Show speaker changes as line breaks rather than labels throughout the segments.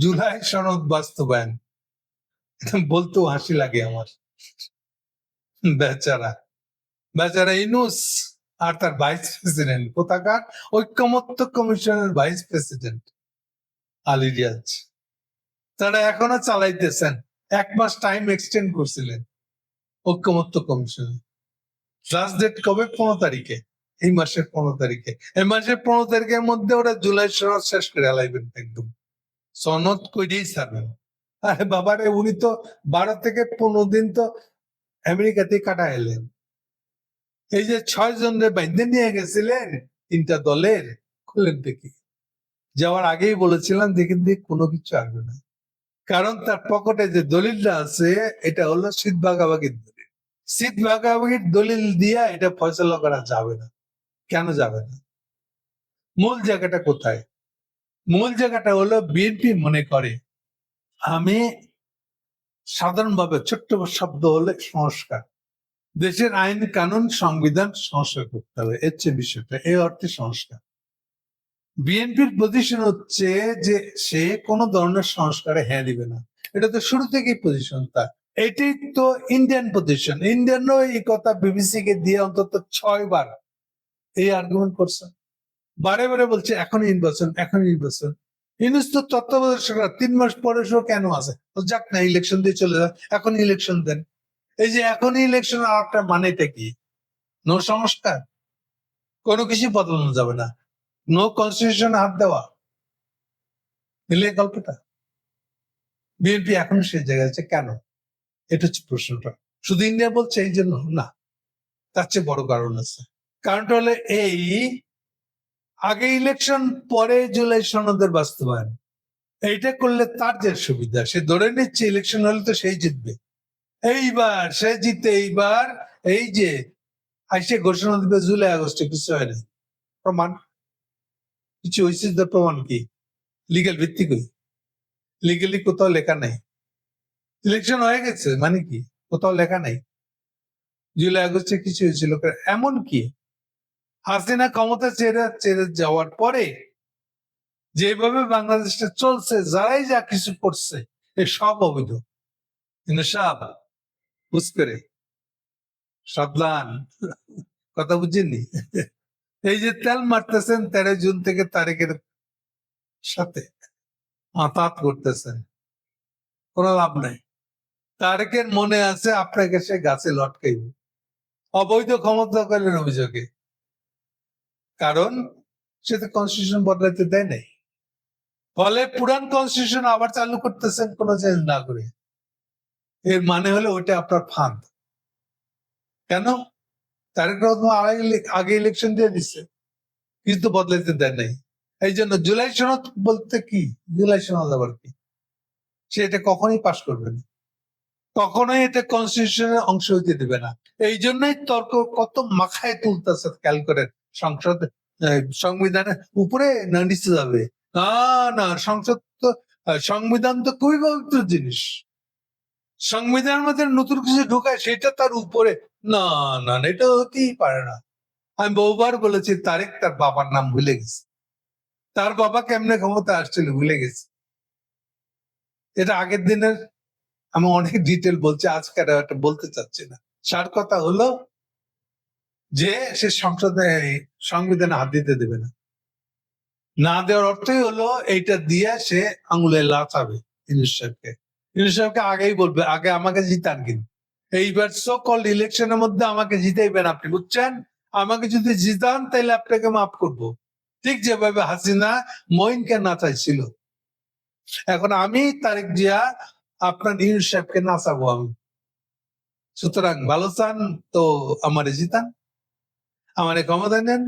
জুলাই সনদ বাস্তবায়ন। বলতেও হাসি লাগে আমার। বেচারা। বেচারা ইনুস আর তার ভাইস প্রেসিডেন্ট কোথাকার? ঐক্যমত্য কমিশনের ভাইস প্রেসিডেন্ট আলী রিয়াজ। তারা এখনও চালাইতেছেন। এক মাস টাইম এক্সটেন্ড করছিলেন ঐক্যমত্য কমিশন। লাস্ট ডেট কবে? পনেরো তারিখে। এই মাসের পনেরো তারিখে। এই মাসের পনেরো তারিখের মধ্যে ওরা জুলাই সনদ শেষ করে আলাইবেন একদম। সনদ কইরেই ছাড়বেন। আরে বাবারে, উনি তো বারো থেকে পনেরো দিন তো আমেরিকাতে কাটা এলেন এই যে ছয় জনের বাইন্দে নিয়ে গেছিলেন তিনটা দলের, খুলেন দেখি। যাওয়ার আগেই বলেছিলাম, দেখেন, দেখ, কোনো কিছু আসবে না। কারণ তার পকেটে যে দলিলটা আছে, এটা হলো শীত ভাগাভাগির দলিল। শীত ভাগাভাগির দলিল দিয়া এটা ফয়সলা করা যাবে না। কেন যাবে না? মূল জায়গাটা কোথায়? মূল জায়গাটা হলো বিএনপি মনে করে। আমি সাধারণভাবে ছোট্ট শব্দ হলে সংস্কার। দেশের আইন, কানুন, সংবিধান সংস্কার করতে হবে। এর চেয়ে বিষয়টা, এই অর্থে সংস্কার। বিএনপির পজিশন হচ্ছে যে সে কোনো ধরনের সংস্কারে হ্যাঁ দিবে না। এটা তো শুরু থেকেই পজিশন তার। এটাই তো ইন্ডিয়ান পজিশন ইন্ডিয়ানও এই কথা বিবিসি কে দিয়ে অন্তত ছয় বার এই আর্গুমেন্ট করছে। বারে বারে বলছে এখন নির্বাচন এখন নির্বাচন। ইউনুস তো তত্ত্বাবধায়ক তিন মাস পরে সে কেন আছে? যাক না ইলেকশন দিয়ে চলে যায় এখন ইলেকশন দেন। এই যে এখন ইলেকশন আর একটা মানেটা কি? নো সংস্কার? কোনো কিছু বদলানো যাবে না। নো কনস্টিটিউশন হাত দেওয়া। মিলে গল্পটা? বিএনপি এখন সেই জায়গায় আছে, কেন? এটা হচ্ছে প্রশ্নটা। শুধু ইন্ডিয়া বলছে এই জন্য না, তার চেয়ে বড় কারণ আছে। কারণটা হলে এই আগে ইলেকশন পরে জুলাই সনদের বাস্তবায়ন। এইটা করলে তার যে সুবিধা, সে ধরে নিচ্ছে ইলেকশন হলে তো সেই জিতবে। এইবার সে জিতে, এইবার এই যে আইসে ঘোষণা দিবে জুলাই, আগস্টে, কিছু হয় না প্রমাণ? কিছু হয়েছে প্রমাণ কি? লিগেল ভিত্তি কই? লিগেলি কোথাও লেখা নাই। ইলেকশন হয়ে গেছে মানে কি? কোথাও লেখা নাই। জুলাই, আগস্টে কিছু হয়েছিল এমন কি? হাসিনা ক্ষমতা ছেড়ে ছেড়ে যাওয়ার পরে যেভাবে বাংলাদেশটা চলছে, যারাই যা কিছু করছে, এ সব অবৈধ। কিন্তু সব, বুঝ সাবধান, কথা বুঝিনি এই যে তেল মারতেছেন তেরো জুন থেকে তারিখের সাথে আতাত করতেছেন, কোনো লাভ নাই। তারেকের মনে আছে, আপনাকে সে গাছে লটকাইব। অবৈধ ক্ষমতা করেন অভিযোগে। কারণ সে তো কনস্টিটিউশন বদলাইতে দেয় নাই। ফলে পুরান কনস্টিটিউশন আবার চালু করতেছেন কোনো চেঞ্জ না করে এর মানে হলো ওইটা আপনার ফান্ড কেন? তারেক রহমান আগে- ইলেকশন দিয়ে দিচ্ছে কিন্তু বদলাইতে দেয় নাই। এই জন্য জুলাই সনদ বলতে কি? জুলাই সনদ আবার কি? সে এটা কখনোই পাশ করবে না। কখনোই এটা কনস্টিটিউশনের অংশ হইতে দেবে না। এই জন্যই তর্ক কত মাখায় তুলতেছে, খেয়াল করেন। সংসদ সংবিধানের উপরে নিচে যাবে। না না, সংসদ তো সংবিধান তো খুবই পবিত্র জিনিস। সংবিধানের মধ্যে নতুন কিছু ঢোকায় সেটা তার উপরে। না না এটা হতেই পারে না। আমি বহুবার বলেছি, তারেক তার বাবার নাম ভুলে গেছে। তার বাবা কেমনে ক্ষমতা আসছিল ভুলে গেছে। এটা আগের দিনের, আমি অনেক ডিটেল বলছি, আজকে বলতে চাচ্ছি না। সার কথা হলো যে সে সংসদে সংবিধানে হাত দিতে দেবে না। না দেওয়ার অর্থই হলো এইটা দিয়ে সে আঙুলে লাচাবে ইনুস সাহেবকে। সাহেবকে আগেই বলবে, আগে আমাকে জিতান কিন্তু। এইবার সো কল ইলেকশনের মধ্যে আমাকে জিতাইবেন আপনি, বুঝছেন? আমাকে যদি জিতান তাহলে আপনাকে মাফ করব। ঠিক যেভাবে হাসিনা মঈনকে নাচাইছিল এখন আমি তারেক জিয়া, আপনার ইউনুস সাহেবকে নাচাবো আমি। সুতরাং ভালো চান তো আমারে জিতান। আমারে ক্ষমতা নেন,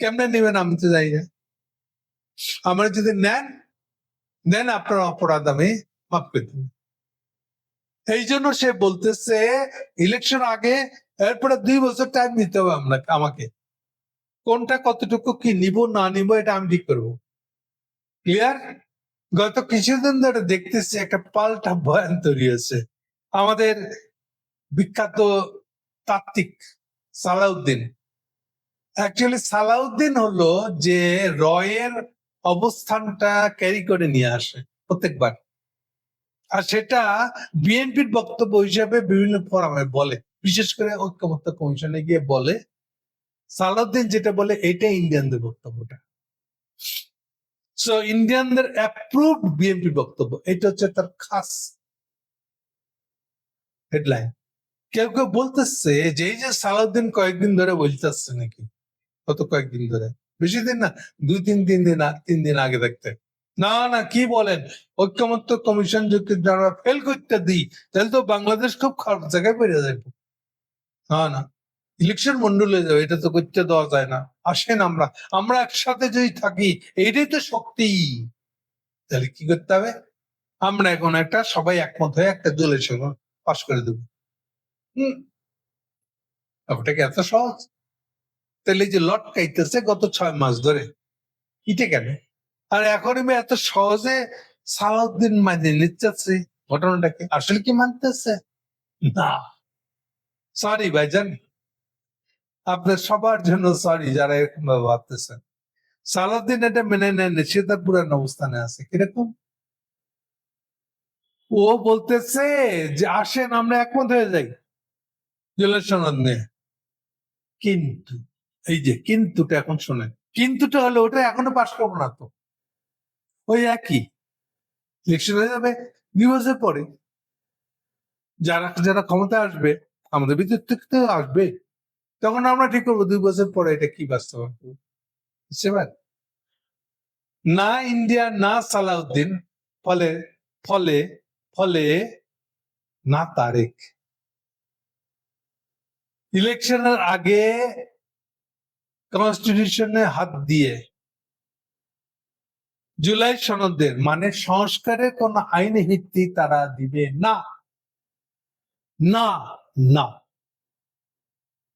কেমনে নেবেন আমি তো জানি না। আমার যদি নেন দেন আপনার অপরাধ আমি মাফ করে দেব এই জন্য সে বলতেছে ইলেকশন আগে, এরপরে দুই বছর টাইম দিতে হবে আমরা আমাকে। কোনটা কতটুকু কি নিব, না নিব, এটা আমি ঠিক করব। ক্লিয়ার গত কিছুদিন ধরে দেখতেছি একটা পাল্টা বয়ান তৈরি হয়েছে। আমাদের বিখ্যাত তাত্ত্বিক সালাউদ্দিন। অ্যাকচুয়ালি সালাউদ্দিন হলো যে রয়ের অবস্থানটা ক্যারি করে নিয়ে আসে প্রত্যেকবার। আর সেটা বিএনপির বক্তব্য হিসাবে বিভিন্ন ফোরামে বলে, বিশেষ করে ঐক্যমত্য কমিশনে গিয়ে বলে। সালাউদ্দিন যেটা বলে এটা ইন্ডিয়ানদের বক্তব্যটা। সো ইন্ডিয়ানদের অ্যাপ্রুভড বিএনপি বক্তব্য, এটা হচ্ছে তার খাস হেডলাইন কেউ কেউ বলতেছে যে, এই যে সালাউদ্দিন কয়েকদিন ধরে বলতেছে নাকি? কত কয়েকদিন ধরে? বেশি দিন না, দুই তিন তিন দিন তিন দিন আগে দেখতে। না না, কি বলেন? ঐক্যমত্য কমিশন যদি আমরা ফেল করতে দিই, তাহলে তো বাংলাদেশ খুব খারাপ জায়গায় বেড়ে যাবে। না না ইলেকশন মন্ডলে যাবে, এটা তো করতে দেওয়া যায় না। আসেন আমরা আমরা একসাথে যদি থাকি, এইটাই তো শক্তি। তাহলে কি করতে হবে? আমরা এখন একটা, সবাই একমত হয়ে একটা সঙ্গে পাশ করে দেবো। হম। ব্যাপারটা কি এত সহজ? তাহলে যে লট খাইতেছে গত ছয় মাস ধরে এটা কেন? আর এখন আমি এত সহজে সালাউদ্দিন মানে নিচ্ছে ঘটনাটাকে। আসলে কি মানতেছে? না। সরি ভাইজান। আপনার সবার জন্য সরি যারা এরকম ভাবে ভাবতেছেন। সালাউদ্দিন এটা মেনে সে তার পুরান অবস্থানে আছে। কীরকম? ও বলতেছে যে আসেন, আমরা একমত হয়ে যাই। জেলার সনদ নিয়ে। কিন্তু এই যে কিন্তুটা এখন শোনেন, কিন্তুটা হলো ওটা এখনও পাশ করব না তো। ওই একই। ইলেকশন হয়ে যাবে বছর পরে যারা যারা ক্ষমতা আসবে, আমাদের ভিতর থেকে আসবে, তখন আমরা ঠিক করব দুই বছর পরে এটা কি বাস্তবায়ন করব। বুঝতে পারেন? না ইন্ডিয়া, না সালাউদ্দিন, ফলে ফলে ফলে না তারেক। ইলেকশনের আগে কনস্টিটিউশনে হাত দিয়ে জুলাই সনদের মানে সংস্কারের কোন আইনি ভিত্তি তারা দিবে না। না না।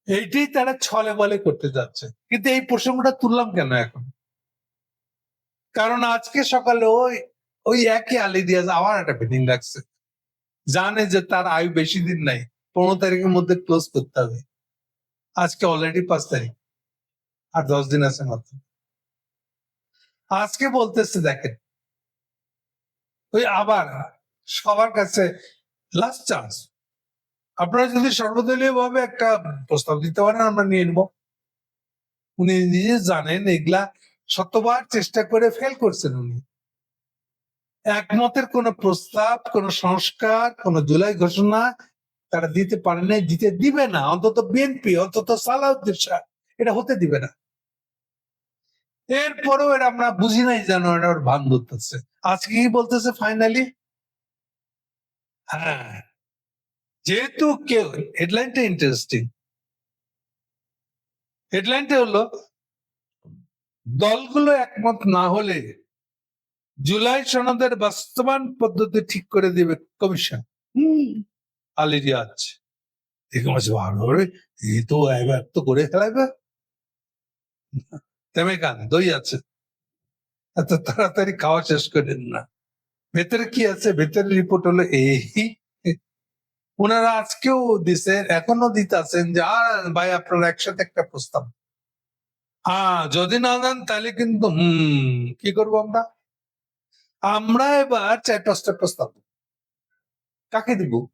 এইটাই তারা ছলে বলে করতে যাচ্ছে। কিন্তু এই প্রসঙ্গটা তুললাম কেন এখন? কারণ আজকে সকালে ওই ওই একই আলি দিয়াজ আবার একটা মিটিং রাখছে জানে যে তার আয়ু বেশি দিন নাই, পনেরো তারিখের মধ্যে ক্লোজ করতে হবে। আজকে অলরেডি পাঁচ তারিখ। আর দশ দিন আছে মাত্র। আজকে বলতেছে, দেখেন, ওই আবার সবার কাছে লাস্ট চান্স আপনারা যদি সর্বদলীয় ভাবে একটা প্রস্তাব দিতে পারেন, আমরা নিয়ে নেব। উনি নিজে জানেন, এগুলা শতবার চেষ্টা করে ফেল করছেন উনি। একমতের কোন প্রস্তাব, কোন সংস্কার, কোন জুলাই ঘোষণা তারা দিতে পারে নাই, দিতে দিবে না। অন্তত বিএনপি, অন্তত সালাউদ্দিন শাহ, এটা হতে দিবে না। এরপরেও এটা আমরা বুঝি নাই যেন এটা ওর ভান ধরতেছে আজকে কি বলতেছে ফাইনালি হ্যাঁ যেহেতু কেউ হেডলাইনটা ইন্টারেস্টিং হেডলাইনটা হলো দলগুলো একমত না হলে জুলাই সনদের বাস্তবায়ন পদ্ধতি ঠিক করে দিবে কমিশন। হম। আলি রিয়াজ। দেখে মাসে ভালো এই তো এবার তো করে ফেলাবে তেমে গান দই আছে। এত তাড়াতাড়ি খাওয়া শেষ করেন না। ভেতরে কি আছে? ভেতরে রিপোর্ট হলো এই। ওনারা আজকেও দিছে, এখনও দিতে আছেন যে, আর ভাই, আপনারা একসাথে একটা প্রস্তাব। হ্যাঁ যদি না দেন, তাহলে কিন্তু, হম, কি করব আমরা? আমরা এবার চার পাঁচটা প্রস্তাব। কাকে দিব?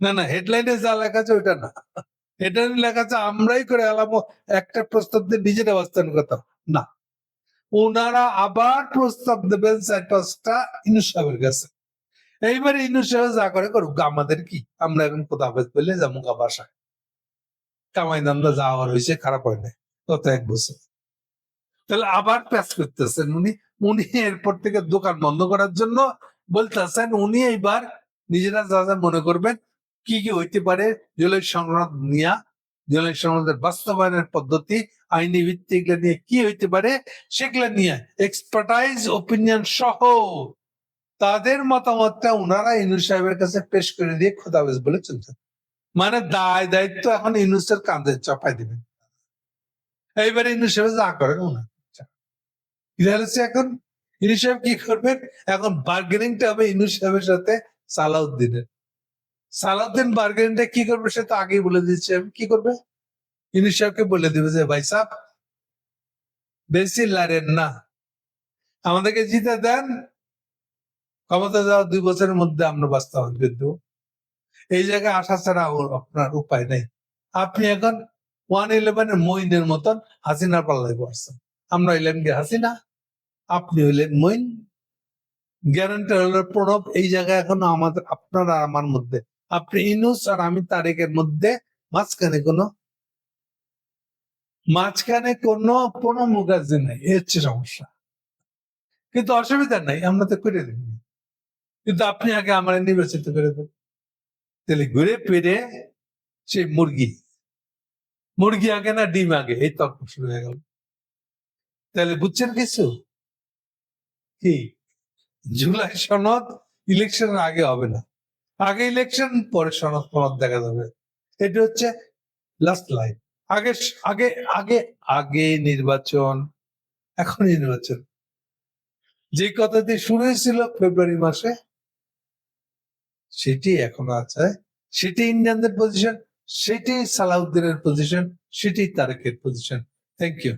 না না হেডলাইনে যা লেখা আছে, ওইটা না। হেডলাইনে লেখা আছে, আমরাই করে এলাম, একটা প্রস্তাব দিয়ে নিজেরা বাস্তবায়ন করতাম। না। ওনারা আবার প্রস্তাব দেবেন চার পাঁচটা ইনুস সাহেবের কাছে। এইবারে ইনুস সাহেব যা করে করুক, আমাদের কি? আমরা এখন কোথাও পেলে যেমন বাসায়। কামাই দামটা যা হওয়ার হয়েছে, খারাপ হয় না গত এক বছর। তাহলে আবার প্যাচ করতেছেন উনি। উনি এরপর থেকে দোকান বন্ধ করার জন্য বলতেছেন, উনি এইবার নিজেরা যা যা মনে করবেন কি কি হইতে পারে? জলের সংগ্রাম নিয়া, জলের সংগ্রামের বাস্তবায়নের পদ্ধতি, আইনি ভিত্তি এগুলো নিয়ে কি হইতে পারে? সেগুলো নিয়ে এক্সপার্টাইজ ওপিনিয়ন সহ তাদের মতামতটা ওনারা ইনুস সাহেবের কাছে পেশ করে দিয়ে খোদাবেজ বলে চলছেন মানে দায় দায়িত্ব এখন ইনুসের কাঁধে চাপাই দিবেন। এইবারে ইনুস সাহেব যা করে ওনার কি হচ্ছে এখন? ইনুস সাহেব কি করবেন? এখন বার্গেনিংটা হবে ইনুস সাহেবের সাথে সালাউদ্দিনের। সালাউদ্দিন বার্গেনিংটা কি করবে সে তো আগেই বলে দিচ্ছে আমি কি করবে? ইনুস সাহেবকে বলে দিবে যে, ভাই সাহ বেশি লারেন না। আমাদেরকে জিতে দেন। ক্ষমতা যাওয়ার দুই বছরের মধ্যে আমরা বাস্তবায়ন করে দেবো এই জায়গায় আসা ছাড়া আপনার উপায় নেই। আপনি এখন ওয়ান ইলেভেনের মইনের মতন হাসিনার পাল্লায় পড়ছেন। আমরা হইলেন গিয়ে হাসিনা, আপনি হইলেন মইন। গ্যারান্টার হলো প্রণব, এই জায়গায় এখন আমাদের, আপনার আর আমার মধ্যে আপনি ইনুস আর আমি তারেকের মধ্যে মাঝখানে কোনো মাঝখানে কোনো কোনো মুখার্জি নাই এ হচ্ছে সমস্যা। কিন্তু অসুবিধা নাই, আমরা তো করে দিই কিন্তু আপনি আগে আমার নির্বাচিত করে দেন। তাহলে ঘুরে ফিরে সেই মুরগি। মুরগি আগে না ডিম আগে, এই তর্ক শুরু হয়ে গেল। তাহলে বুঝছেন কিছু? কি? জুলাই সনদ ইলেকশনের আগে হবে না। আগে ইলেকশন পরে সনদ ফনদ দেখা যাবে। এটা হচ্ছে লাস্ট লাইন আগে আগে আগে আগে নির্বাচন, এখন নির্বাচন। যে কথা দিয়ে শুরু হয়েছিল ফেব্রুয়ারি মাসে, সেটি এখনও আছে। সেটি ইন্ডিয়ানদের পজিশন সেটি সালাউদ্দিনের পজিশন সেটি তারেকের পজিশন থ্যাংক ইউ